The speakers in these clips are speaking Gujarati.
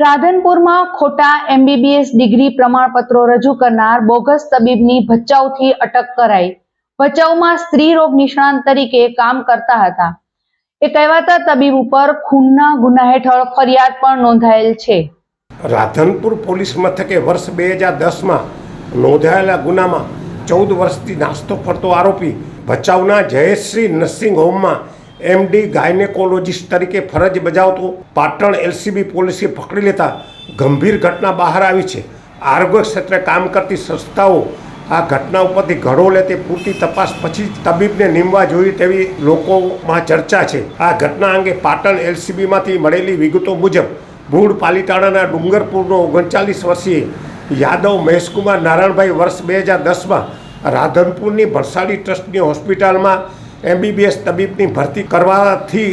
રાધનપુરમાં ખોટા એમબીબીએસ ડિગ્રી પ્રમાણપત્રો રજૂ કરનાર બોગસ તબીબની ભચાઉથી અટક કરાઈ. ભચાઉમાં સ્ત્રી રોગ નિષ્ણાંત તરીકે કામ કરતા હતા. એ કહેવાતા તબીબ ઉપર ખૂનના ગુના હેઠળ ફરિયાદ પણ નોંધાયેલ છે. રાધનપુર પોલીસ મથકે વર્ષ બે હજાર દસમાં નોંધાયેલા ગુનામાં ચૌદ વર્ષથી નાસ્તો ફરતો આરોપી ભચાઉના જયશ્રી નર્સિંગ હોમમાં એમડી ગાયનેકોલોજીસ્ટ તરીકે ફરજ બજાવતો પાટણ એલસીબી પોલીસે પકડી લેતા ગંભીર ઘટના બહાર આવી છે. આરોગ્ય ક્ષેત્રે કામ કરતી સંસ્થાઓ આ ઘટના ઉપરથી ઘડો લે તે પૂરતી તપાસ પછી તબીબને નીમવા જોઈએ તેવી લોકોમાં ચર્ચા છે. આ ઘટના અંગે પાટણ એલસીબીમાંથી મળેલી વિગતો મુજબ મૂળ પાલીતાણાના ડુંગરપુરનો ઓગણચાલીસ વર્ષીય યાદવ મહેશકુમાર નારાયણભાઈ વર્ષ બે હજાર દસમાં રાધનપુરની ભરસાડી ટ્રસ્ટની હોસ્પિટલમાં એમબીબીએસ તબીબની ભરતી કરવાથી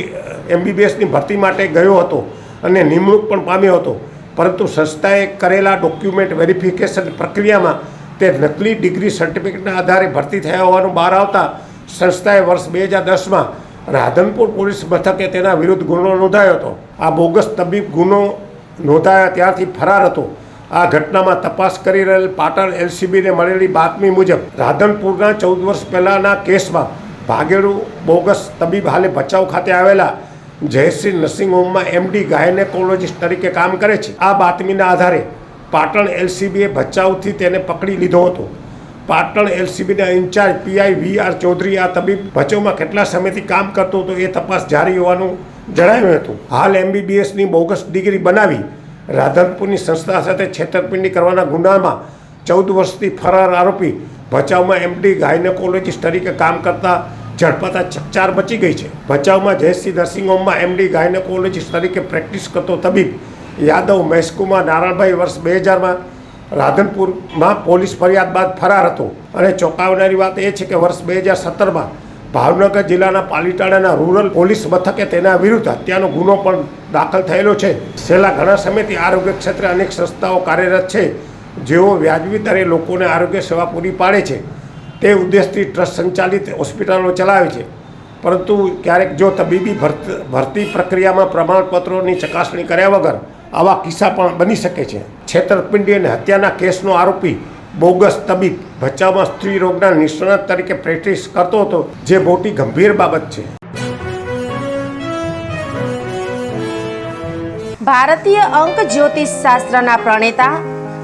એમબીબીએસની ભરતી માટે ગયો હતો અને નિમણૂક પણ પામ્યો હતો. પરંતુ સંસ્થાએ કરેલા ડોક્યુમેન્ટ વેરિફિકેશન પ્રક્રિયામાં તે નકલી ડિગ્રી સર્ટિફિકેટના આધારે ભરતી થયા હોવાનું બહાર આવતા સંસ્થાએ વર્ષ બે હજાર દસમાં રાધનપુર પોલીસ મથકે તેના વિરુદ્ધ ગુનો નોંધાયો હતો. આ બોગસ તબીબ ગુનો નોંધાયા ત્યારથી ફરાર હતો. આ ઘટનામાં તપાસ કરી રહેલ પાટણ એલસીબીને મળેલી બાતમી મુજબ રાધનપુરના ચૌદ વર્ષ પહેલાંના કેસમાં ભાગેડુ બોગસ તબીબ હાલે ભચાઉ ખાતે આવેલા જયશ્રી નર્સિંગ હોમમાં એમડી ગાયનેકોલોજીસ્ટ તરીકે કામ કરે છે. આ બાતમીના આધારે પાટણ એલસીબીએ ભચાઉથી તેને પકડી લીધો હતો. Patan એલસીબીના incharge PI V R Chaudhary આ તબીબ ભચાઉમાં કેટલા સમયથી કામ કરતો હતો એ તપાસ જારી હોવાનું જણાવ્યું હતું. હાલ એમબીબીએસની બોગસ ડિગ્રી બનાવી રાધનપુરની સંસ્થા સાથે છેતરપિંડી કરવાના ગુનામાં ચૌદ વર્ષથી ફરાર આરોપી ભચાઉમાં એમડી ગાયનેકોલોજીસ્ટ તરીકે કામ કરતા ઝડપાતા ચકચાર મચી ગઈ છે. ભચાઉમાં જયશ્રી નર્સિંગ હોમમાં એમડી ગાયનેકોલોજીસ્ટ તરીકે પ્રેક્ટિસ કરતો તબીબ યાદવ મહેશકુમાર નારાયણભાઈ વર્ષ બે હજારમાં રાધનપુરમાં પોલીસ ફરિયાદ બાદ ફરાર હતો. અને ચોંકાવનારી વાત એ છે કે વર્ષ બે હજાર સત્તરમાં ભાવનગર જિલ્લાના પાલીતાણાના રૂરલ પોલીસ મથકે તેના વિરુદ્ધ હત્યાનો ગુનો પણ દાખલ થયેલો છે. છેલ્લા ઘણા સમયથી આરોગ્ય ક્ષેત્રે અનેક સંસ્થાઓ કાર્યરત છે. જેઓ વ્યાજબી દરે લોકોને આરોગ્ય સેવા પૂરી પાડે છે, તે ઉદ્દેશથી ટ્રસ્ટ સંચાલિત હોસ્પિટલો ચલાવે છે. પરંતુ ક્યારેક જો તબીબી ભરત- ભરતી પ્રક્રિયામાં પ્રમાણપત્રોની ચકાસણી કર્યા વગર આવા કિસ્સા પણ બની શકે છે. છેતરપિંડી અને હત્યાના કેસનો આરોપી બોગસ તબીબ ભચાઉમાં સ્ત્રી રોગના નિષ્ણાત તરીકે પ્રેક્ટિસ કરતો હતો, જે મોટી ગંભીર બાબત છે. ભારતીય અંક જ્યોતિષ શાસ્ત્રના પ્રણેતા